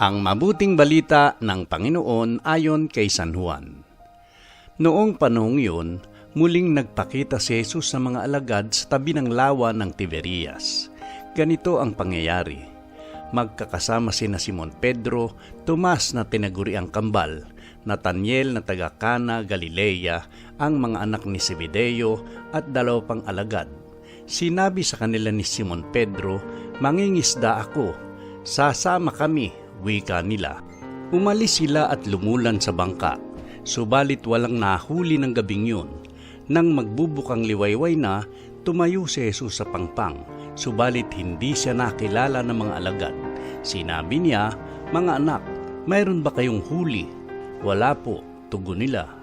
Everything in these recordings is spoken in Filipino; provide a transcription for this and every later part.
Ang mabuting balita ng Panginoon ayon kay San Juan. Noong panahong yun, muling nagpakita si Jesus sa mga alagad sa tabi ng lawa ng Tiberias. Ganito ang pangyayari. Magkakasama sina Simon Pedro, Tomas na tinaguri ang kambal, Nathaniel na taga Cana, Galilea, ang mga anak ni Zebedeo at dalaw pang alagad. Sinabi sa kanila ni Simon Pedro, Mangingisda ako, sasama kami, wika nila. Umalis sila at lumulan sa bangka, subalit walang nahuli ng gabing yun. Nang magbubukang liwayway na, tumayo si Jesus sa pangpang, subalit hindi siya nakilala ng mga alagad. Sinabi niya, Mga anak, mayroon ba kayong huli? Wala po, tugon nila.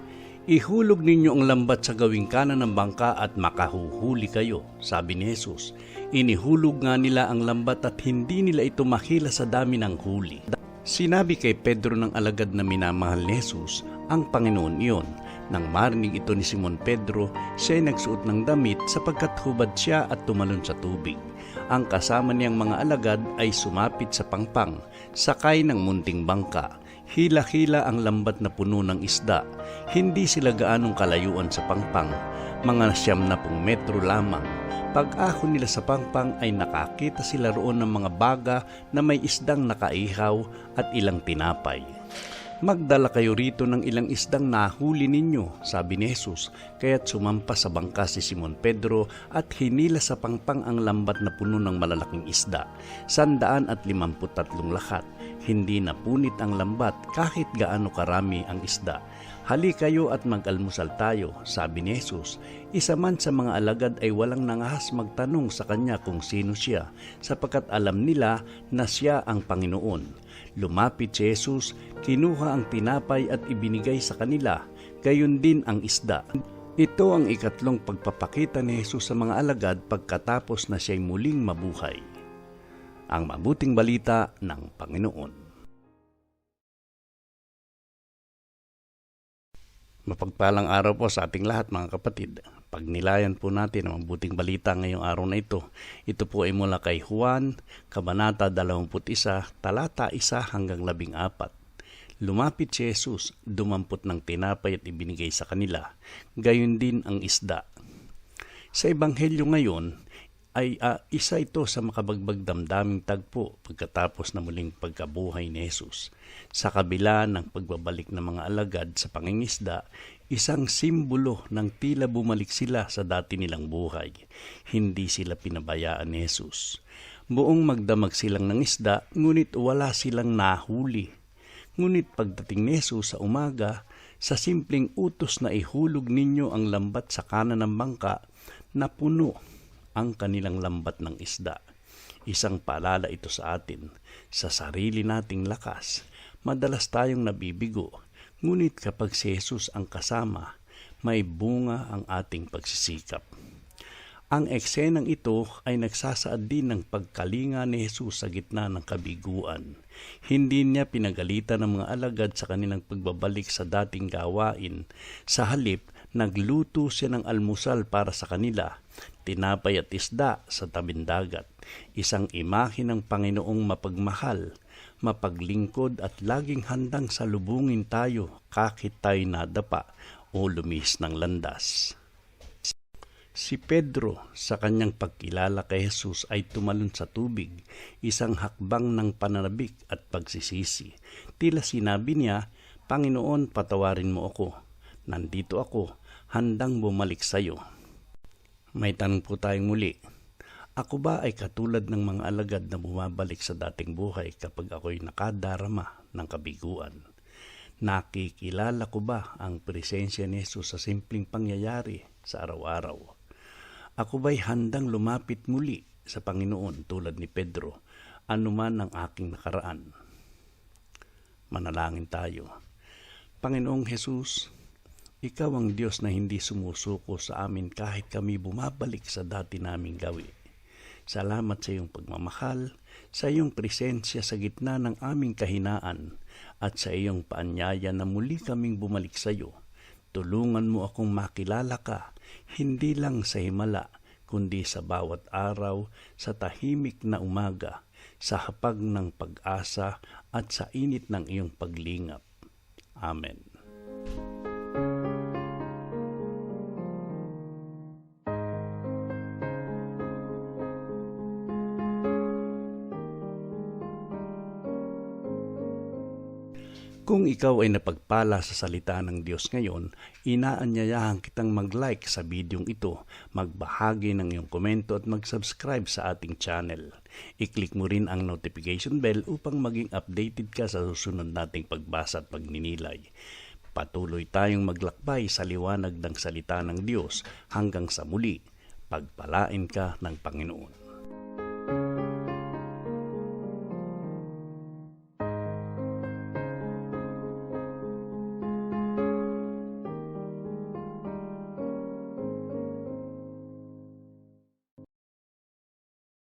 Ihulog ninyo ang lambat sa gawing kanan ng bangka at makahuhuli kayo, sabi ni Jesus. Inihulog nga nila ang lambat at hindi nila ito makila sa dami ng huli. Sinabi kay Pedro ng alagad na minamahal ni Jesus, ang Panginoon iyon. Nang marinig ito ni Simon Pedro, siya ay nagsuot ng damit sapagkat hubad siya at tumalon sa tubig. Ang kasama niyang mga alagad ay sumapit sa pangpang, sakay ng munting bangka. Hila-hila ang lambat na puno ng isda. Hindi sila gaanong kalayuan sa pangpang, mga siyam na pong metro lamang. Pag-ahon nila sa pangpang ay nakakita sila roon ng mga baga na may isdang nakaihaw at ilang tinapay. Magdala kayo rito ng ilang isdang nahuli ninyo, sabi ni Jesus, kaya't sumampa sa bangka si Simon Pedro at hinila sa pangpang ang lambat na puno ng malalaking isda, sandaan at limamput tatlong lakat. Hindi napunit ang lambat kahit gaano karami ang isda. Hali kayo at mag-almusal tayo, sabi ni Jesus. Isa man sa mga alagad ay walang nangahas magtanong sa kanya kung sino siya, sapagkat alam nila na siya ang Panginoon. Lumapit si Jesus, kinuha ang tinapay at ibinigay sa kanila, gayon din ang isda. Ito ang ikatlong pagpapakita ni Jesus sa mga alagad pagkatapos na siya'y muling mabuhay. Ang mabuting balita ng Panginoon. Mapagpalang araw po sa ating lahat mga kapatid. Pagnilayan po natin ang mabuting balita ngayong araw na ito. Ito po ay mula kay Juan, Kabanata 21, talata 1 hanggang 14. Lumapit si Jesus, dumampot ng tinapay at ibinigay sa kanila. Gayon din ang isda. Sa Ebanghelyo ngayon, ay uh, isa ito sa makabagbag damdaming tagpo pagkatapos na muling pagkabuhay ni Jesus. Sa kabila ng pagbabalik ng mga alagad sa pangingisda, isang simbolo ng tila bumalik sila sa dati nilang buhay. Hindi sila pinabayaan ni Jesus. Buong magdamag silang ng isda, ngunit wala silang nahuli. Ngunit pagdating ni Jesus sa umaga, sa simpleng utos na ihulog ninyo ang lambat sa kanan ng bangka, na puno ang kanilang lambat ng isda. Isang paalala ito sa atin, sa sarili nating lakas, madalas tayong nabibigo, ngunit kapag si Jesus ang kasama, may bunga ang ating pagsisikap. Ang eksenang ito ay nagsasaad din ng pagkalinga ni Jesus sa gitna ng kabiguan. Hindi niya pinagalitan ng mga alagad sa kanilang pagbabalik sa dating gawain. Sa halip, nagluto siya ng almusal para sa kanila tinapay at isda sa tabindagat, isang imahe ng Panginoong mapagmahal, mapaglingkod at laging handang salubungin tayo kahit tayo nadapa o lumis ng landas. Si Pedro sa kanyang pagkilala kay Jesus ay tumalon sa tubig, isang hakbang ng pananabik at pagsisisi. Tila sinabi niya, Panginoon, patawarin mo ako. Nandito ako, handang bumalik sa iyo. May tanong po tayong muli. Ako ba ay katulad ng mga alagad na bumabalik sa dating buhay kapag ako'y nakadarama ng kabiguan? Nakikilala ko ba ang presensya ni Jesus sa simpleng pangyayari sa araw-araw? Ako ba'y handang lumapit muli sa Panginoon tulad ni Pedro, anuman ang aking nakaraan? Manalangin tayo. Panginoong Jesus, ikaw ang Diyos na hindi sumusuko sa amin kahit kami bumabalik sa dati naming gawi. Salamat sa iyong pagmamahal, sa iyong presensya sa gitna ng aming kahinaan, at sa iyong paanyaya na muli kaming bumalik sa iyo. Tulungan mo akong makilala ka, hindi lang sa himala, kundi sa bawat araw, sa tahimik na umaga, sa hapag ng pag-asa at sa init ng iyong paglingap. Amen. Kung ikaw ay napagpala sa salita ng Diyos ngayon, inaanyayahan kitang mag-like sa bidyong ito, magbahagi ng iyong komento at mag-subscribe sa ating channel. I-click mo rin ang notification bell upang maging updated ka sa susunod nating pagbasa at pagninilay. Patuloy tayong maglakbay sa liwanag ng salita ng Diyos hanggang sa muli. Pagpalain ka ng Panginoon.